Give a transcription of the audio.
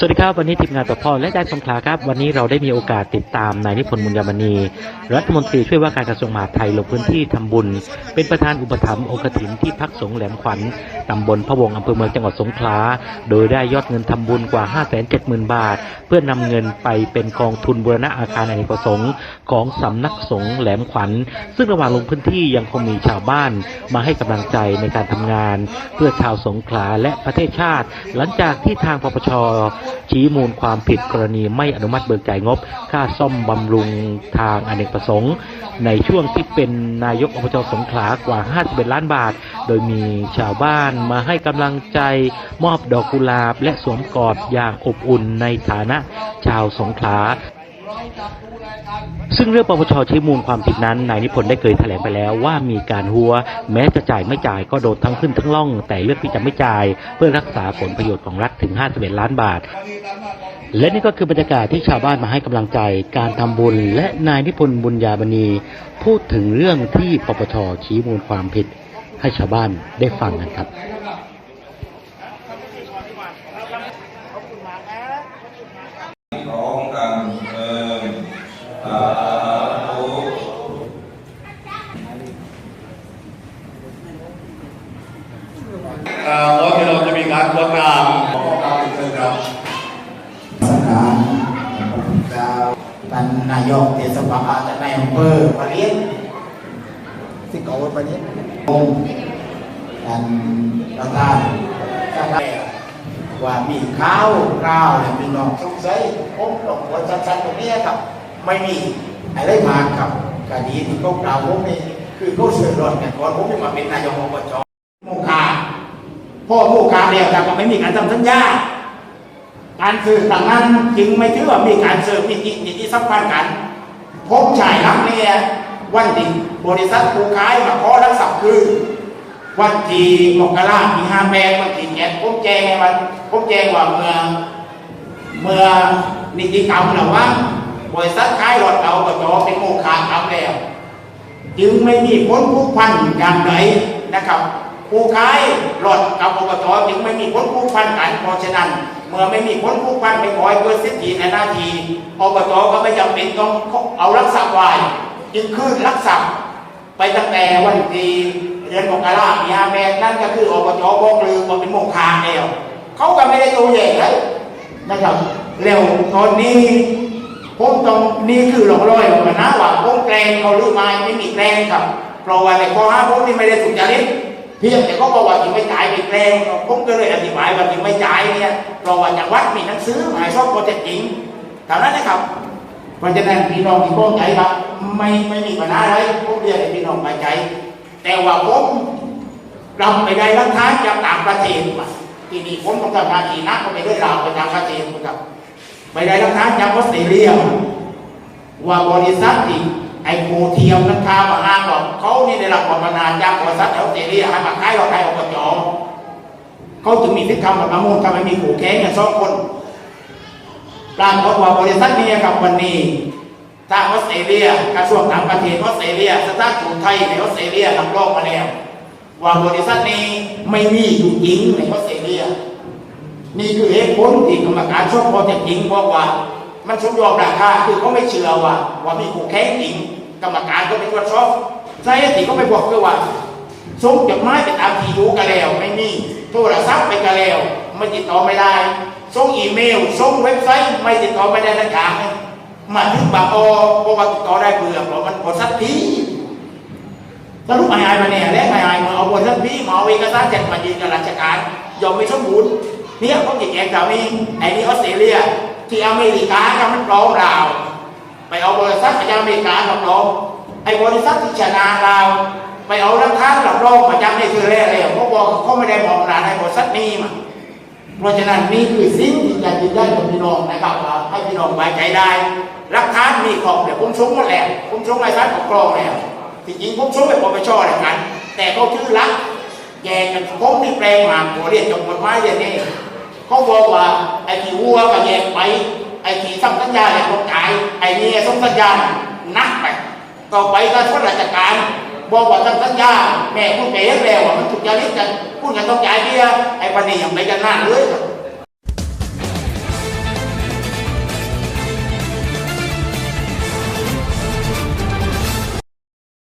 สวัสดีครับ วันนี้ทีมงานปะพ่อและได้สงขลาครับ วันนี้เราได้มีโอกาสติดตามนายนิพนธ์มุญยามณี รัฐมนตรีช่วยว่าการกระทรวงมหาดไทยลงพื้นที่ทำบุญ เป็นประธานอุปถัมภ์องค์กฐินที่พักสงแหลมขวัญตำบลพะวงอำเภอเมืองจังหวัดสงขลา โดยได้ยอดเงินทำบุญกว่า 5 7 0 0 0 0 บาท เพื่อนำเงินไปเป็นกองทุนบูรณะอาคารอเนกประสงค์ของสำนักสงแหลมขวัญ ซึ่งระหว่างลงพื้นที่ยังคงมีชาวบ้านมาให้กำลังใจในการทำงาน เพื่อชาวสงขลาและประเทศชาติ หลังจากที่ทางปปชชี้มูลความผิดกรณีไม่อนุมัติเบิกจ่ายงบ ค่าซ่อมบำรุงทางอเนกประสงค์ ในช่วงที่เป็นนายกอบจสงขลากว่า 51 ล้านบาท โดยมีชาวบ้านมาให้กำลังใจมอบดอกกุหลาบและสวมกอดอย่างอบอุ่นในฐานะชาวสงขลา ซึ่งเรื่องปปชชี้มูลความผิดนั้นนายนิพนธ์ได้เคยแถลงไปแล้วว่ามีการหัว แม้จะจ่ายไม่จ่ายก็โดนทั้งขึ้นทั้งล่อง แต่เลือกที่จะไม่จ่าย เพื่อรักษาผลประโยชน์ของรัฐถึง 51 ล้านบาท และนี่ก็คือบรรยากาศที่ชาวบ้านมาให้กำลังใจการทำบุญ และนายนิพนธ์บุญญาบณีพูดถึงเรื่องที่ปปชชี้มูลความผิดให้ชาวบ้านได้ฟังกันครับ ของกันเอิมสาธุ เอ่อว่าที่เราจะมีการกวดน้ำขอการเป็นเชิญครับ สถานพระพุ ทธเจ้าท่านนายกเทศบาลท่านนายอำเภอปะเลียนที่เก่าปะเลียนองค์ท่านประธานท่านว่ามีข้าวข้าวเนี่ยมีน้องสงสัยผมหลงหัวชัดๆตรงนี้ครับ ไม่มีอะไรมาครับคดีที่เขากล่าวผมนี่คือเขาเสือรอดกันก่อนผมจะมาเป็นนายกอบจโมคาพ่อโมคาเนี่ยแต่ก็ไม่มีการทำสัญญา การซื้อต่างนั้นจึงไม่ถือว่ามีการซื้อมีกิจมีที่สัมพันธ์กัน พบชายรักเนี่ยวันที่บริษัทผู้ขายมาขอรักษาคือ วันที่มกราปีห้าแปดวันที่เจ็ดผมแจ้งให้มันผมแจ้งว่าเมื่อเมื่อนิติกรรมระหว่าบริษัทขายรถเอากระจอเป็นโมฆะทำแล้ว จึงไม่มีผลผูกพันอย่างไรนะครับ ผู้ขายรถกับอบตจึงไม่มีผลผูกพันกันเพราะฉะนั้น เมื่อไม่มีผลผูกพันไม่ขอให้เกิดสิทธิในหน้าที่อบตก็ไม่จำเป็นต้องเอารักษาไว้จึงขึ้นรักษาไปตั้งแต่วันที่เดือนมกราปีห้าแปดนั่นก็คืออบตบอกลือว่าเป็นโมฆะแล้วเขาก็ไม่ได้ตัวใหญ่เลยนะครับแล้วตอนนี้ผมต้องนี่คือหลงร้อยมันนะว่าผมแกล้งเขาหรือไม่ไม่มีแกล้งครับเพราะว่าในข้อห้าผมนี่ไม่ได้สุจริต เพียงแต่เขาบอกว่าจึงไม่จ่ายไปแกล้งผมก็เลยอธิบายว่าจึงไม่จ่ายเนี่ยเพราะว่าจากวัดมีหนังสือหมายชอบข้อเท็จจริงเท่านั้นนะครับเพราะฉะนั้นพี่น้องที่พ้องใจครับไม่ไม่มีปัญหาอะไรผมเรียกให้พี่น้องไปใจ แต่ว่าผมเราไปได้รักฐานจากต่างประเทศมาที่นี่ผมต้องทำงานที่นักก็ไปด้วยเราไปต่างประเทศครับไปได้รักฐานจากออสเตรเลียว่าบริษัทที่ ไอ้โคเทียมนั้นค้ามาอ้างว่าเขานี่ได้รับบำนาญจากบริษัทแถวออสเตรเลียให้มาขายเราขายออกจอเขาจึงมีสิทธิ์คำกับประมูลทำให้มีขู่แข่งกันสองคนปรากฏว่าบริษัทนี้กับวันนี้ทางออสเตรเลียกระทรวงต่างประเทศออสเตรเลียสถานทูตไทยในออสเตรเลียรับรองมาแล้วว่าบริษัทนี้ไม่มีอยู่จริงในออสเตรเลียนี่คือเหตุผลที่กรรมการชอบพอจะจริงบอกว่า มันสมยอมราคาคือเขาไม่เชื่อว่าว่ามีคู่แข่งจริง กรรมการก็ไปตรวจสอบสาเหตุที่เขาไปบอกคือว่าส่งจดหมายไปตามที่อยู่กันแล้วไม่มีโทรศัพท์ไปกันแล้วไม่ติดต่อไม่ได้ส่งอีเมลส่งเว็บไซต์ไม่ติดต่อไม่ได้ทั้งกางมาถึงบางโอเพราะว่าติดต่อได้เบื่อเพราะมันบริษักทีสรุปไอ้ไอ้มาเนี่ยและไอ้ไอ้มาเอาบริษัทพีมาเอาเอกสารแจกมายืนกับราชการยอมไม่สมบูรณ์เนี่ยเขาจะแจกแถวนี้ไอ้นี่ออสเตรเลีย ที่อเมริกาก็มันปลอมเรา ไปเอาบริษัทมาจากอเมริกามาปลอมไอ้บริษัทที่ชนะเราไปเอารักฐาหลับรองมาจากในคือแร่เลยเขาบอกเขาไม่ได้บอกนานให้บริษัทนี้มาเพราะฉะนั้นนี่คือสิ่งที่จะยืนยันกับพี่น้องนะครับให้พี่น้องไว้ใจได้รักฐานมีของเดี๋ยวผมชงหมดแล้วผมชงไอ้ท่านของกรองแล้วที่จริงผมชงไปปปชอะไรกัน แต่เขาชื่อรักแยกกันผมนี่แปลงมาหัวเรียนจบกฎหมายเรียนนี่เขาบอกว่าไอ้ที่วัวก็แยกไป ไอ้ที่สัมสัญญาเนี่ยต้องจ่ายไอ้เนี่ส่งสัญญานักไปต่อไปก็ทดราชการบอกว่าทำสัญญาแม่พูดเป๋แล้วว่ามันถูกจริตกันพูดกันต้องจ่ายเบี้ยไอ้ปนี้ยังไม่กันหน้าเลย